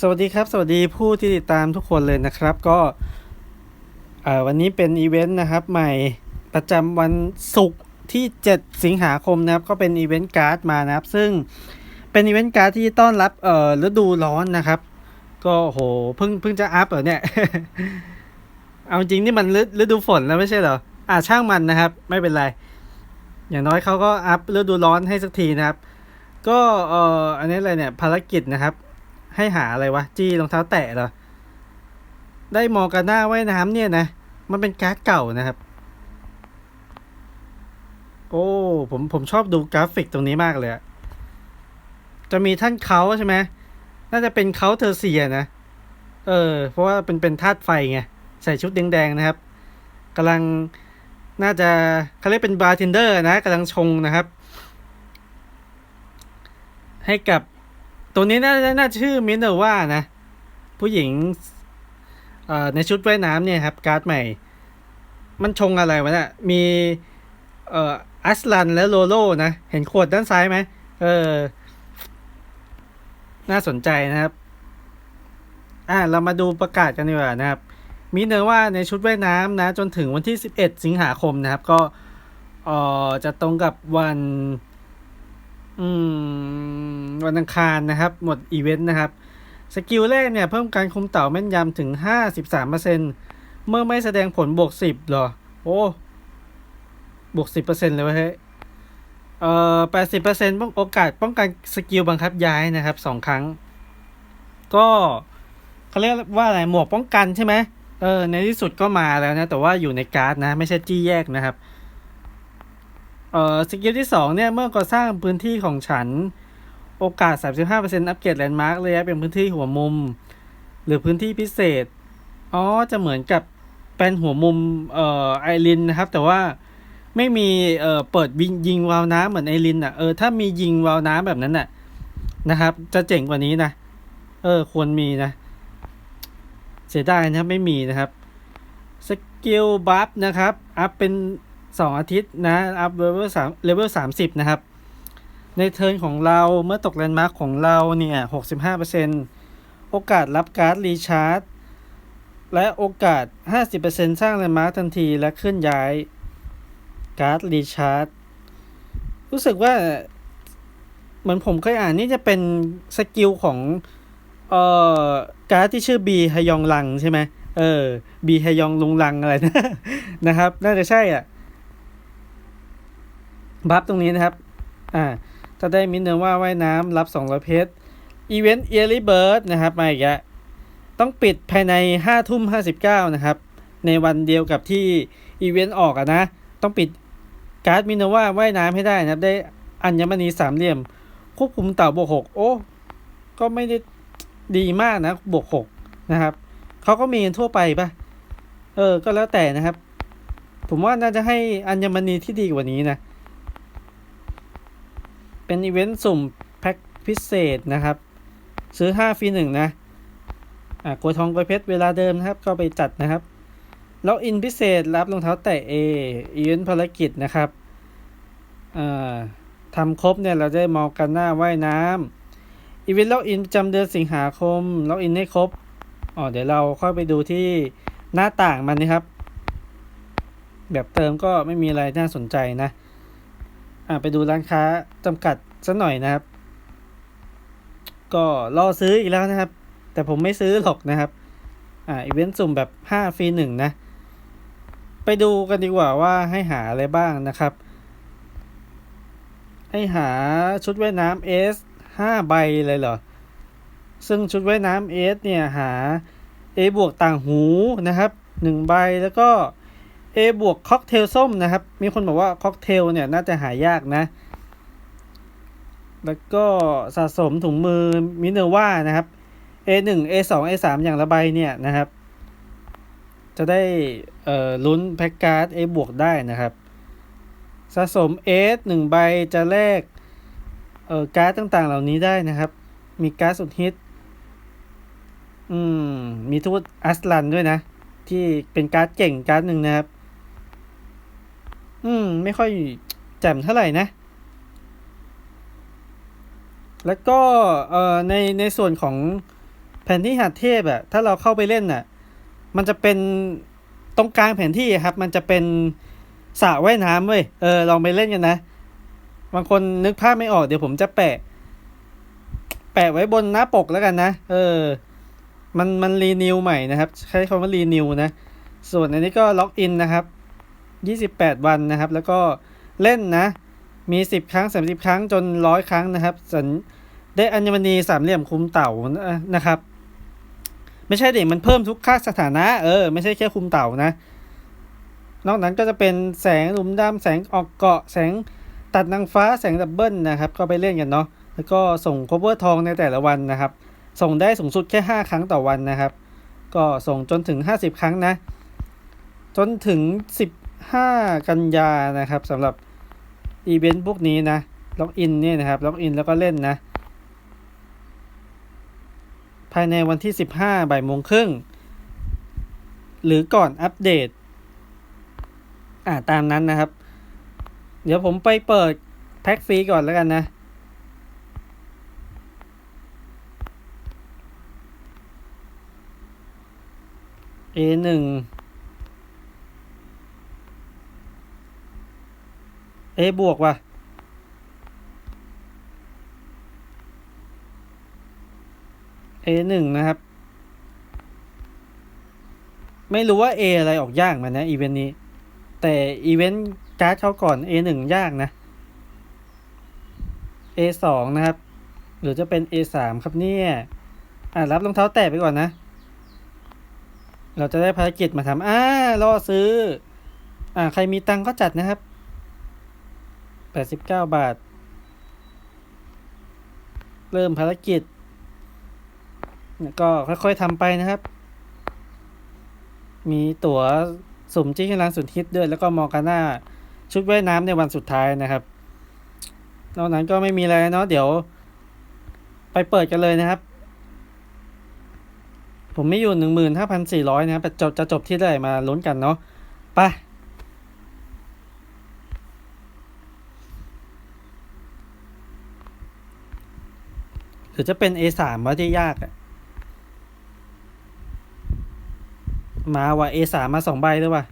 สวัสดีครับ สวัสดีผู้ที่ติดตามทุกคนเลยนะครับ ก็วันนี้เป็นอีเวนต์นะครับ ใหม่ประจำวันศุกร์ที่ 7 สิงหาคมนะครับ ก็เป็นอีเวนต์การ์ดมานะครับ ซึ่งเป็นอีเวนต์การ์ดที่ต้อนรับเอ่อฤดูร้อนนะครับ ก็โหเพิ่งเพิ่งจะอัพเหรอเนี่ย เอาจริงนี่มันฤฤดูฝนแล้วไม่ใช่เหรออ่าช่างมันนะครับ ไม่เป็นไร อย่างน้อยเขาก็อัพฤดูร้อนให้สักทีนะครับ ก็เอ่ออันนี้อะไรเนี่ยภารกิจนะครับ ให้หาอะไรวะ จี้รองเท้าแตะเหรอ ได้มอกาน่าว่ายน้ำเนี่ยนะ มันเป็นการ์ดเก่านะครับ โอ้ ผมผมชอบดูกราฟิกตรงนี้มากเลย จะมีท่านเขาใช่ไหม น่าจะเป็นเขาเทอเซียนะ เออ เพราะว่าเป็นเป็นธาตุไฟไง ใส่ชุดแดงๆนะครับกำลังน่าจะเขาเรียกเป็นบาร์เทนเดอร์นะกำลังชงนะครับ ให้กับ ตัวนี้น่าน่าชื่อมินเนอร์ว่านะ ผู้หญิงในชุดว่ายน้ำเนี่ยครับ การ์ดใหม่ มันชงอะไรวะเนี่ยมีเอ่ออัสลันและโลโลนะ เห็นขวดด้านซ้ายไหมเออ น่าสนใจนะครับ อ่าเรามาดูประกาศกันดีกว่านะครับ มีเนอว่าในชุดว่ายน้ำนะ จนถึงวันที่ 11 สิงหาคมนะครับ ก็เอ่อจะตรงกับวัน อืมวันอังคารนะครับ หมดอีเวนต์นะครับ สกิลแรกเนี่ยเพิ่มการคุมเต่าแม่นยำถึง 53%เมื่อไม่แสดงผลบวก 10เหรอ โอ้บวก 10%เลยเวะเฮ้ยเอ่อ80%ป้องโอกาสป้องกันสกิลบังคับย้ายนะครับสองครั้ง ก็เขาเรียกว่าอะไรหมวกป้องกันใช่ไหมเออในที่สุดก็มาแล้วนะ แต่ว่าอยู่ในการ์ดนะ ไม่ใช่จี้แยกนะครับ เอ่อสกิลที่สองเนี่ย เมื่อก่อสร้างพื้นที่ของฉัน โอกาส 35%อัปเกรดแลนด์มาร์กเลยเป็นพื้นที่หัวมุม หรือพื้นที่พิเศษ อ๋อ จะเหมือนกับเป็นหัวมุมเอ่อไอรินนะครับ แต่ว่าไม่มีเอ่อเปิดวิงยิงวาล์วน้ำเหมือนไอรินอะเออถ้ามียิงวาล์วน้ำแบบนั้นน่ะนะครับ จะเจ๋งกว่านี้นะ เออ ควรมีนะ เสียดายนะครับไม่มีนะครับสกิลบัฟนะครับอัพเป็น 2 อาทิตย์นะ อัพเลเวลสามเลเวลสามสิบนะครับ ในเทิร์นของเราเมื่อตกแลนด์มาร์คของเราเนี่ยหกสิบห้าเปอร์เซ็นตโอกาสรับการ์ดรีชาร์จ และโอกาสห้าสิบเปอร์เซ็นสร้างแลนด์มาร์คทันทีและเคลื่อนย้ายการ์ดรีชาร์จ รู้สึกว่า เหมือนผมเคยอ่านนี่จะเป็นสกิลของเอ่อการ์ดที่ชื่อบีฮยองลังใช่ไหมเออบีฮยองลุงลังอะไรนะนะครับ น่าจะใช่อะ บัฟตรงนี้นะครับ อ่าถ้าได้มินเนอร์ว่าว่ายน้ำรับ 200 เพชรอีเวนต์เอลิเบิร์ดนะครับมาอีกแล้วต้องปิดภายใน 5 ทุ่ม 59 นะครับ ในวันเดียวกับที่อีเวนต์ออกอะนะ ต้องปิดการ์ดมินเนอร์ว่าว่ายน้ำให้ได้นะครับ ได้อัญมณีสามเหลี่ยม ควบคุมเต่าบวก6โอ้ ก็ไม่ได้ดีมากนะบวก6นะครับเขาก็มีทั่วไปปะเออ ก็แล้วแต่นะครับ ผมว่าน่าจะให้อัญมณีที่ดีกว่านี้นะ เป็นอีเวนต์สุ่มแพ็คพิเศษนะครับ ซื้อ 5ฟรี1นะอ่ากวยทองกวยเพชรเวลาเดิมนะครับ ก็ไปจัดนะครับแล้วอินพิเศษรับรองเท้าแตะ A อีเวนต์ภารกิจนะครับอ่าทำครบเนี่ยเราได้มองกันหน้าว่ายน้ำอีเวนต์ล็อกอินประจำเดือนสิงหาคมล็อกอินให้ครบอ๋อเดี๋ยวเราค่อยไปดูที่หน้าต่างมันนะครับ แบบเติมก็ไม่มีอะไรน่าสนใจนะ ไปดูร้านค้าจำกัดสักหน่อยนะครับ ก็รอซื้ออีกแล้วนะครับ แต่ผมไม่ซื้อหรอกนะครับ อ่าอีเวนต์สุ่มแบบ 5 ฟรี 1 นะ ไปดูกันดีกว่าว่าให้หาอะไรบ้างนะครับ ให้หาชุดว่ายน้ำเอสห้าใบเลยเหรอ ซึ่งชุดว่ายน้ำเอสเนี่ยหา A บวกต่างหูนะครับหนึ่งใบแล้วก็ A บวกค็อกเทลส้มนะครับ มีคนบอกว่าค็อกเทลเนี่ยน่าจะหายากนะ แล้วก็สะสมถุงมือมิเนอร์ว่านะครับ A 1 A 2 A 3 อย่างละใบเนี่ยนะครับ จะได้เอ่อลุ้นแพ็กการ์ด A บวกได้นะครับ สะสม S 1ใบจะแลกเอ่อการ์ดต่างๆเหล่านี้ได้นะครับ มีการ์ดสุดฮิต อืม มีทูตอัสลันด้วยนะ ที่เป็นการ์ดเก่งการ์ดหนึ่งนะครับ อืม ไม่ค่อยแจ่มเท่าไหร่นะ แล้วก็เอ่อในในส่วนของแผนที่หาดเทพอะถ้าเราเข้าไปเล่นน่ะมันจะเป็นตรงกลางแผนที่ครับ มันจะเป็นสระว่ายน้ำเว้ยเออลองไปเล่นกันนะบางคนนึกภาพไม่ออกเดี๋ยวผมจะแปะ แปะไว้บนหน้าปกแล้วกันนะ เออ มันมันรีนิวใหม่นะครับ ใช้คำว่ารีนิวนะ ส่วนอันนี้ก็ล็อกอินนะครับ 28 วันนะครับ แล้วก็เล่นนะ มี 10 ครั้ง 30 ครั้งจนร้อยครั้งนะครับสัญได้อัญมณีสามเหลี่ยมคุมเต่านะครับ ไม่ใช่เด็กมันเพิ่มทุกค่าสถานะ เออ ไม่ใช่แค่คุมเต่านะ นอกนั้นก็จะเป็นแสงหลุมดำแสงออกเกาะแสงตัดนางฟ้าแสงดับเบิลนะครับ ก็ไปเล่นกันเนาะแล้วก็ส่ง cover ทองในแต่ละวันนะครับ ส่งได้สูงสุดแค่ 5 ครั้งต่อวันนะครับ ก็ส่งจนถึง 50 ครั้งนะ จนถึง 5 กันยานะครับสำหรับอีเวนต์พวกนี้นะล็อกอินเนี่ยนะครับล็อกอินแล้วก็เล่นนะ ภายในวันที่ 15บ่ายโมงครึ่ง หรือก่อนอัปเดต อ่าตามนั้นนะครับ เดี๋ยวผมไปเปิดแพ็กฟรีก่อนแล้วกันนะ A หนึ่ง A บวกว่ะ A หนึ่งนะครับ ไม่รู้ว่า A ออะไรออกยากมันนะอีเวนต์นี้ แต่อีเวนต์การ์ดเขาก่อน A หนึ่งยากนะ A สองนะครับ หรือจะเป็น A สามครับเนี่ยอ่ารับรองเท้าแตะไปก่อนนะ เราจะได้ภารกิจมาทำอ่ารอซื้อ อ่า ใครมีตังก็จัดนะครับ แปดสิบเก้าบาท เริ่มภารกิจก็ค่อยๆทำไปนะครับ มีตั๋วสุ่มจิ้งรังสุดฮิตด้วย แล้วก็มอร์กาน่าชุดว่ายน้ำในวันสุดท้ายนะครับ นอกนั้นก็ไม่มีอะไรเนาะเดี๋ยว ไปเปิดกันเลยนะครับ ผมไม่อยู่หนึ่งหมื่นห้าพันสี่ร้อยนะครับจบจะจบที่ไหร่มาลุ้นกันเนาะไป หรือจะเป็น A สามว่าที่ยากอะมาว่ะ A สามมาสองใบด้วยว่ะ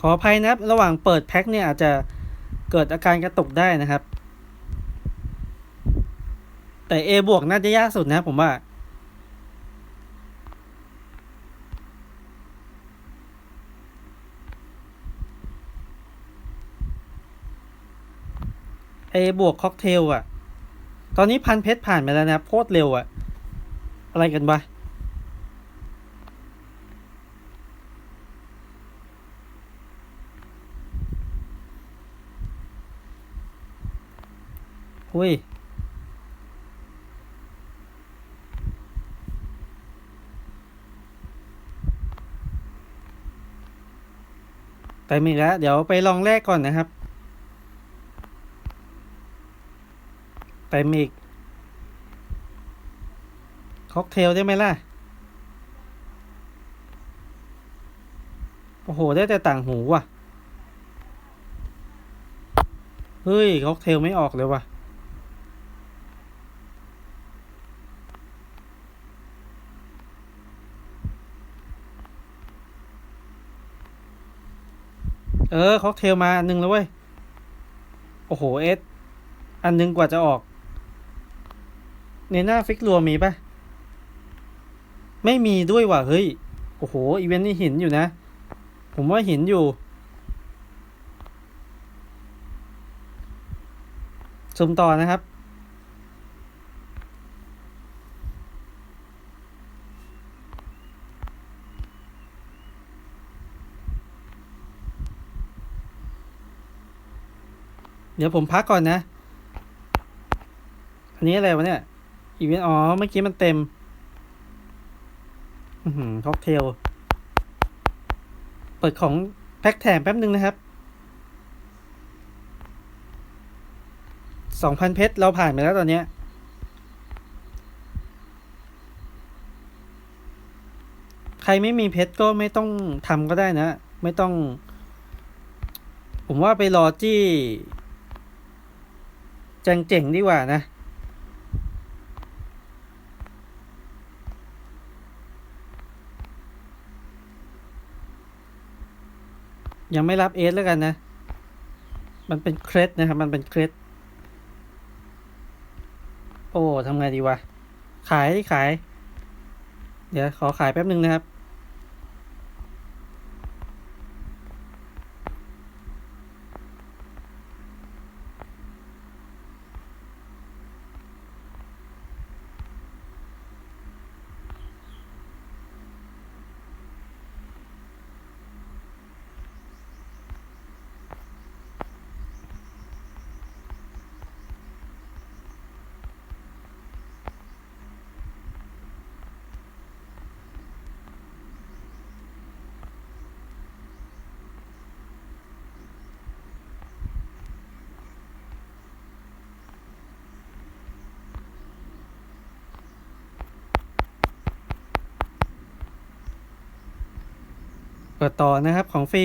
ขออภัยนับระหว่างเปิดแพ็คเนี่ยอาจจะเกิดอาการกระตุกได้นะครับ แต่ A บวกน่าจะยากสุดนะผมว่า บวกค็อกเทลอะตอนนี้พันเพชรผ่านไปแล้วนะโคตรเร็วอะอะไรกันวะอุ้ยไปมีแล้ว เดี๋ยวไปลองแรกก่อนนะครับ ไปมีก ค็อกเทลได้ไหมล่ะ โอ้โห ได้แต่ต่างหูว่ะ เฮ้ย ค็อกเทลไม่ออกเลยว่ะ เออ ค็อกเทลมาอันหนึงแล้วเว้ย โอ้โห เอสอันหนึงกว่าจะออก ในหน้าฟิกรัวมีปะไม่มีด้วยว่ะเฮ้ย โอ้โห อีเวนต์นี่หินอยู่นะ ผมว่าหินอยู่ซูมต่อนะครับ เดี๋ยวผมพักก่อนนะ อันนี้อะไรวะเนี่ย อีเวนต์อ๋อ เมื่อกี้มันเต็ม อือหือค็อกเทล เปิดของแพ็คแถมแป๊บนึงนะครับ สองพันเพชรเราผ่านไปแล้วตอนเนี้ยใครไม่มีเพชรก็ไม่ต้องทำก็ได้นะ ไม่ต้อง ผมว่าไปรอจี้แจงเจ๋งดีกว่านะ ยังไม่รับเอสแล้วกันนะ มันเป็นเครดนะครับ มันเป็นเครดโอ้ทำไงดีวะ ขายขาย เดี๋ยวขอขายแป๊บนึงนะครับ เปิดต่อนะครับของฟรี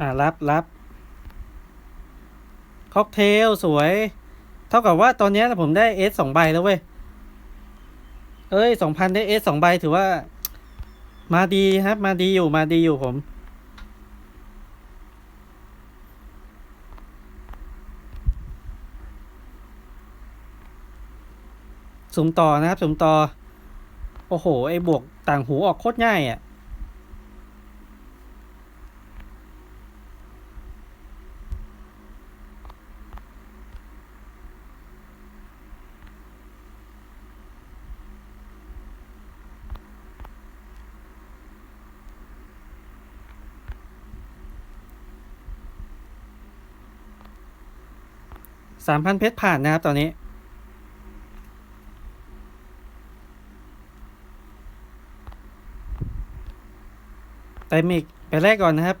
อ่ารับรับ ค็อกเทลสวย เท่ากับว่าตอนนี้ผมได้เอสสองใบแล้วเว้ย เอ้ยสองพันได้เอสสองใบถือว่า มาดีครับ มาดีอยู่มาดีอยู่ผม สุ่มต่อนะครับ สุ่มต่อ โอ้โห ไอ้บวกต่างหูออกโคตรง่ายอะ สามพันเพชรผ่านนะครับตอนนี้เต็มอีกไปแรกก่อนนะครับ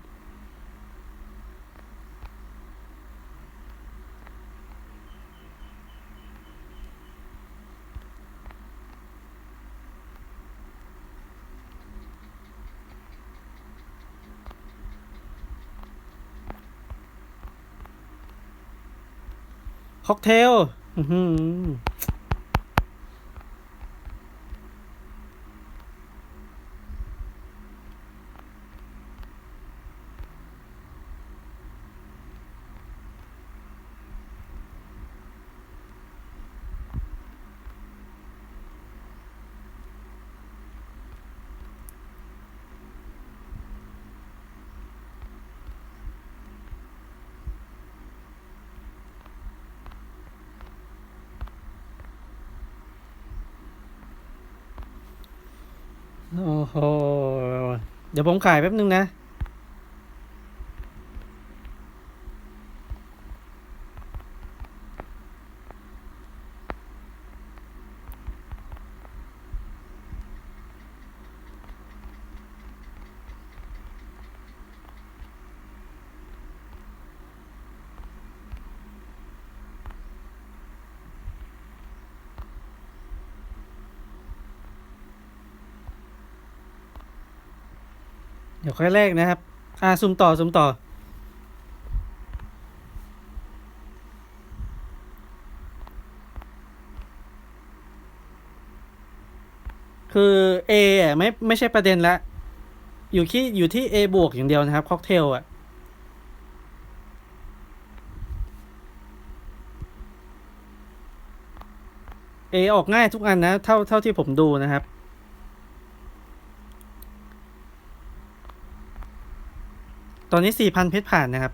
ค็อกเทล อือหือ โอ้โห เดี๋ยวผมขายแป๊บนึงนะ เดี๋ยวค่อยแรกนะครับ อ่าซุ่มต่อซุ่มต่อ คือ A อะไม่ไม่ใช่ประเด็นละ อยู่ที่อยู่ที่ A บวกอย่างเดียวนะครับ ค็อกเทลอะ A ออกง่ายทุกอันนะ เท่าเท่าที่ผมดูนะครับ ตอนนี้สี่พันเพชรผ่านนะครับ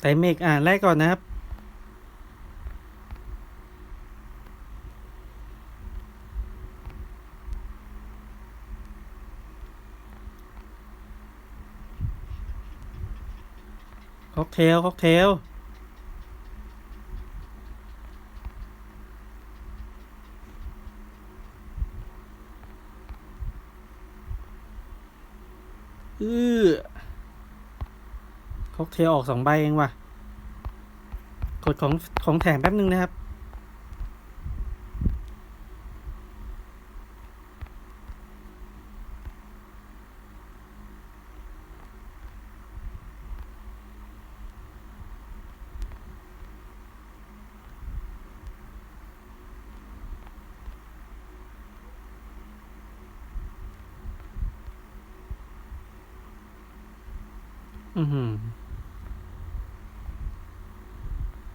แต่เมกอ่านแรกก่อนนะครับ เทลค็อกเทลเอือค็อกเทลออกสองใบเองว่ะ กดของของแถมแป๊บนึงนะครับ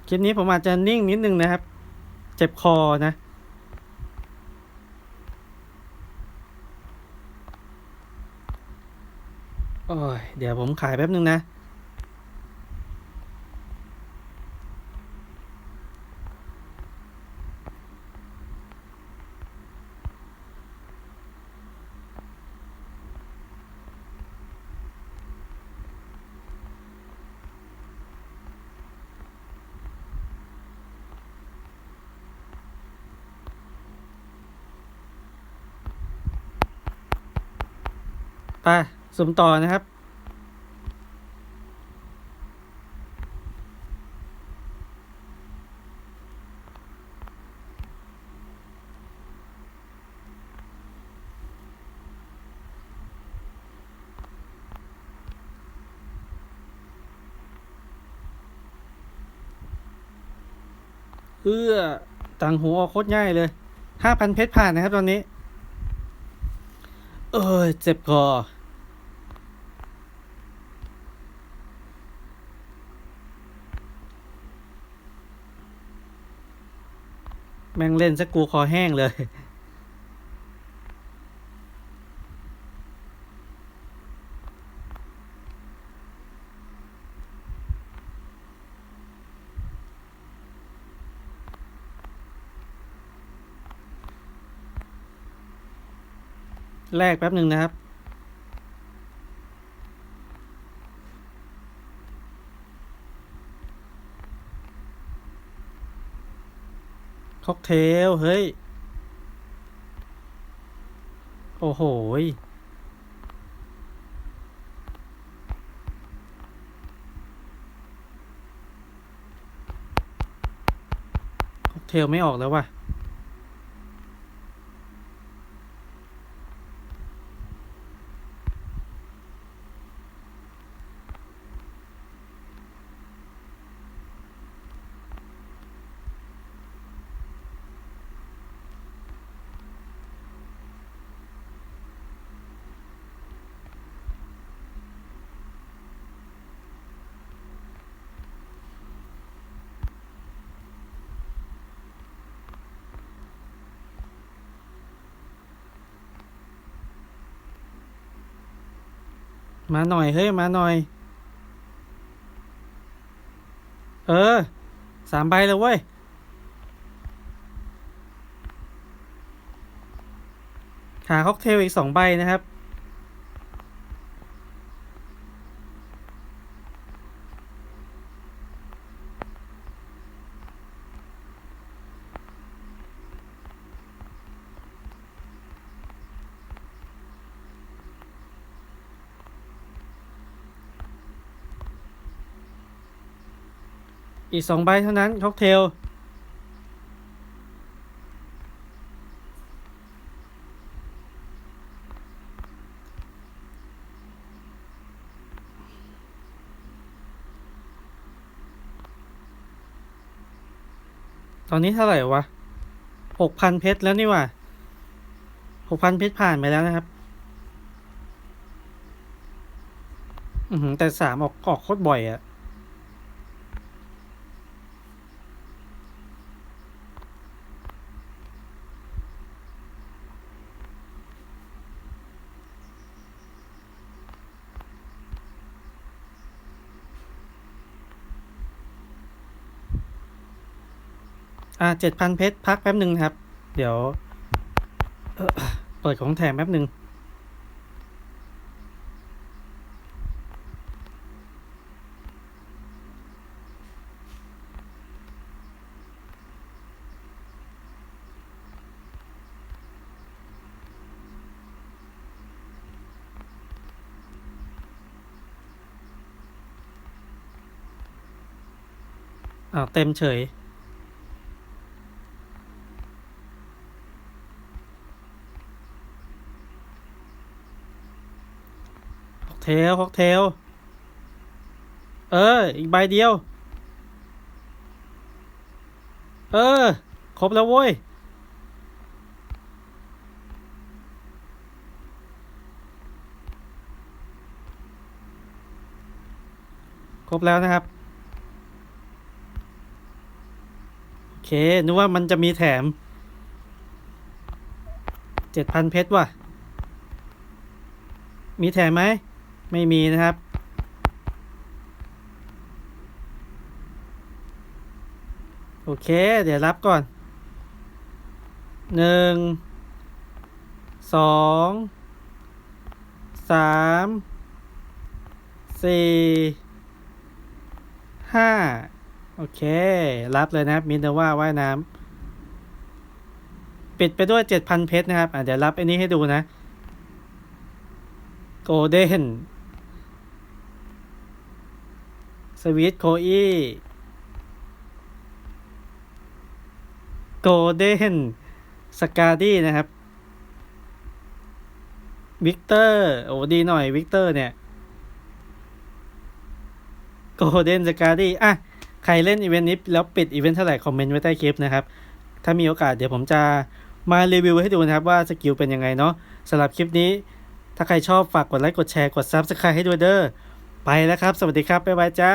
คลิปนี้ผมอาจจะนิ่งนิดนึงนะครับ เจ็บคอนะ โอ้ย เดี๋ยวผมขายแป๊บนึงนะ ไปสุ่มต่อนะครับ เอื้อต่างหูออกโคตรง่ายเลยห้าพันเพชรผ่านนะครับตอนนี้ เอ้ยเจ็บคอ แม่งเล่นซะกูคอแห้งเลย แลกแป๊บหนึ่งนะครับ ค็อกเทล เฮ้ย โอ้โหค็อกเทลไม่ออกแล้วว่ะ มาหน่อย เฮ้ย มาหน่อย เออ สามใบเลยเว้ย หาค็อกเทลอีกสองใบนะครับ อีกสองใบเท่านั้นค็อกเทลตอนนี้เท่าไหร่วะหกพันเพชรแล้วนี่ว่ะหกพันเพชรผ่านไปแล้วนะครับ อือหือแต่สามออกออกโคตรบ่อยอะอ่ เจ็ดพันเพชรพักแป๊บหนึ่งครับ เดี๋ยวเปิดของแถมแป๊บหนึ่งอ่าเต็มเฉย เทลฮอกเทล เออ อีกใบเดียว เออ ครบแล้วเว้ย ครบแล้วนะครับ โอเค นึกว่ามันจะมีแถมเจ็ดพันเพชรว่ะ มีแถมไหม ไม่มีนะครับ โอเค เดี๋ยวรับก่อนหนึ่งสองสามสี่ห้าโอเค รับเลยนะครับ มินเนว่าว่ายน้ำปิดไปด้วยเจ็ดพันเพชรนะครับ อะเดี๋ยวรับไอ้นี้ให้ดูนะ โกลเด้น สวิตโคอีโกลเด้นสกาดี้นะครับวิกเตอร์โอ้ดีหน่อยวิกเตอร์เนี่ยโกลเด้นสกาดี้อะ ใครเล่นอีเวนต์นี้แล้วปิดอีเวนต์เท่าไหร่คอมเมนต์ไว้ใต้คลิปนะครับ ถ้ามีโอกาสเดี๋ยวผมจะมารีวิวให้ดูนะครับว่าสกิลเป็นยังไงเนาะสำหรับคลิปนี้ ถ้าใครชอบฝากกดไลค์กดแชร์กด Subscribe ให้ด้วยเด้อ ไปแล้วครับ สวัสดีครับ บ๊ายบายจ้า